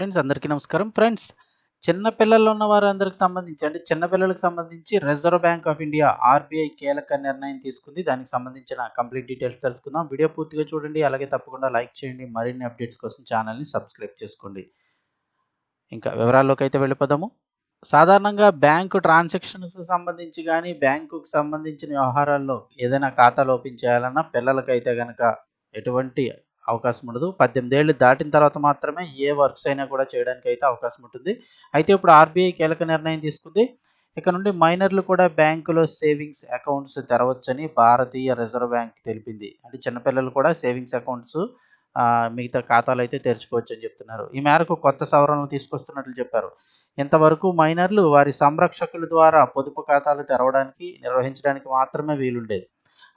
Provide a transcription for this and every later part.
Friends అందరికీ నమస్కారం. Friends చిన్న పిల్లలు ఉన్న వారందరికి సంబంధించి అంటే చిన్న పిల్లలకు సంబంధించి Reserve Bank of India RBI కీలక నిర్ణయం తీసుకుంది. దానికి సంబంధించిన కంప్లీట్ డీటెయిల్స్ తెలుసుకుందాం. వీడియో పూర్తిగా చూడండి. అలాగే తప్పకుండా లైక్ చేయండి. మరిన్ని అప్డేట్స్ కోసం ఛానల్ని సబ్స్క్రైబ్ చేసుకోండి. ఇంకా వివరాల్లోకి అయితే వెళ్ళిపోదాము. సాధారణంగా బ్యాంకు ట్రాన్సాక్షన్స్ సంబంధించి కానీ బ్యాంకుకు సంబంధించిన వ్యవహారాల్లో ఏదైనా ఖాతాలు ఓపెన్ చేయాలన్నా పిల్లలకైతే కనుక ఎటువంటి అవకాశం ఉండదు. పద్దెనిమిది ఏళ్ళు దాటిన తర్వాత మాత్రమే ఏ వర్క్స్ అయినా కూడా చేయడానికి అయితే అవకాశం ఉంటుంది. అయితే ఇప్పుడు ఆర్బీఐ కీలక నిర్ణయం తీసుకుంది. ఇక నుండి మైనర్లు కూడా బ్యాంకులో సేవింగ్స్ అకౌంట్స్ తెరవచ్చని భారతీయ రిజర్వ్ బ్యాంక్ తెలిపింది. అంటే చిన్నపిల్లలు కూడా సేవింగ్స్ అకౌంట్స్ మిగతా ఖాతాలు అయితే తెరుచుకోవచ్చు అని చెప్తున్నారు. ఈ మేరకు కొత్త సవరణలు తీసుకొస్తున్నట్లు చెప్పారు. ఇంతవరకు మైనర్లు వారి సంరక్షకుల ద్వారా పొదుపు ఖాతాలు తెరవడానికి నిర్వహించడానికి మాత్రమే వీలుండేది.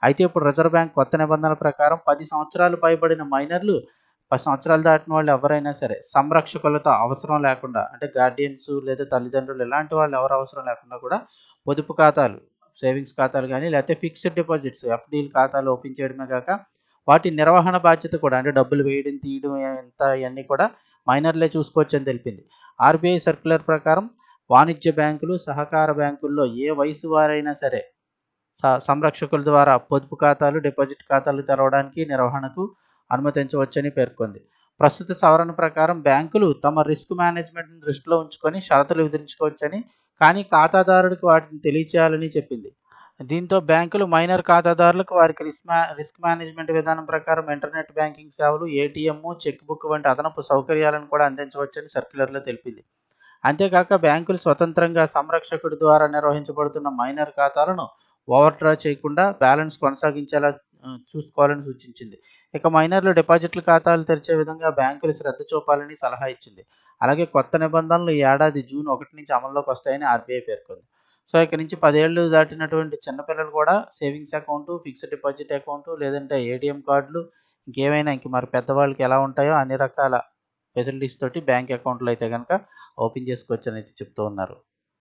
అయితే ఇప్పుడు రిజర్వ్ బ్యాంక్ కొత్త నిబంధనల ప్రకారం పది సంవత్సరాలు పైబడిన మైనర్లు పది సంవత్సరాలు దాటిన వాళ్ళు ఎవరైనా సరే సంరక్షకులతో అవసరం లేకుండా అంటే గార్డియన్స్ లేదా తల్లిదండ్రులు ఇలాంటి వాళ్ళు ఎవరు అవసరం లేకుండా కూడా పొదుపు ఖాతాలు సేవింగ్స్ ఖాతాలు కానీ లేకపోతే ఫిక్స్డ్ డిపాజిట్స్ ఎఫ్డీలు ఖాతాలు ఓపెన్ చేయడమే కాక వాటి నిర్వహణ బాధ్యత కూడా అంటే డబ్బులు వేయడం తీయడం ఎంత ఇవన్నీ కూడా మైనర్లే చూసుకోవచ్చు అని తెలిపింది. ఆర్బీఐ సర్క్యులర్ ప్రకారం వాణిజ్య బ్యాంకులు సహకార బ్యాంకుల్లో ఏ వయసు వారైనా సరే సంరక్షకుల ద్వారా పొదుపు ఖాతాలు డిపాజిట్ ఖాతాలు తెరవడానికి నిర్వహణకు అనుమతించవచ్చని పేర్కొంది. ప్రస్తుత సవరణ ప్రకారం బ్యాంకులు తమ రిస్క్ మేనేజ్మెంట్ని దృష్టిలో ఉంచుకొని షరతులు విధించుకోవచ్చని కానీ ఖాతాదారుడికి వాటిని తెలియచేయాలని చెప్పింది. దీంతో బ్యాంకులు మైనర్ ఖాతాదారులకు వారికి రిస్క్ రిస్క్ మేనేజ్మెంట్ విధానం ప్రకారం ఇంటర్నెట్ బ్యాంకింగ్ సేవలు ఏటీఎం చెక్ బుక్ వంటి అదనపు సౌకర్యాలను కూడా అందించవచ్చని సర్క్యులర్లో తెలిపింది. అంతేకాక బ్యాంకులు స్వతంత్రంగా సంరక్షకుడి ద్వారా నిర్వహించబడుతున్న మైనర్ ఖాతాలను ఓవర్ డ్రా చేయకుండా బ్యాలెన్స్ కొనసాగించేలా చూసుకోవాలని సూచించింది. ఇక మైనర్లు డిపాజిట్ల ఖాతాలు తెరిచే విధంగా బ్యాంకులు శ్రద్ధ చూపాలని సలహా ఇచ్చింది. అలాగే కొత్త నిబంధనలు ఈ ఏడాది జూన్ ఒకటి నుంచి అమల్లోకి వస్తాయని ఆర్బీఐ పేర్కొంది. సో ఇక్కడ నుంచి పదేళ్ళు దాటినటువంటి చిన్నపిల్లలు కూడా savings account fixed deposit account లేదంటే ఏటీఎం కార్డులు ఇంకేమైనా ఇంక మరి పెద్దవాళ్ళకి ఎలా ఉంటాయో అన్ని రకాల ఫెసిలిటీస్ తోటి బ్యాంక్ అకౌంట్లు అయితే కనుక ఓపెన్ చేసుకోవచ్చు అనేది చెప్తూ ఉన్నారు.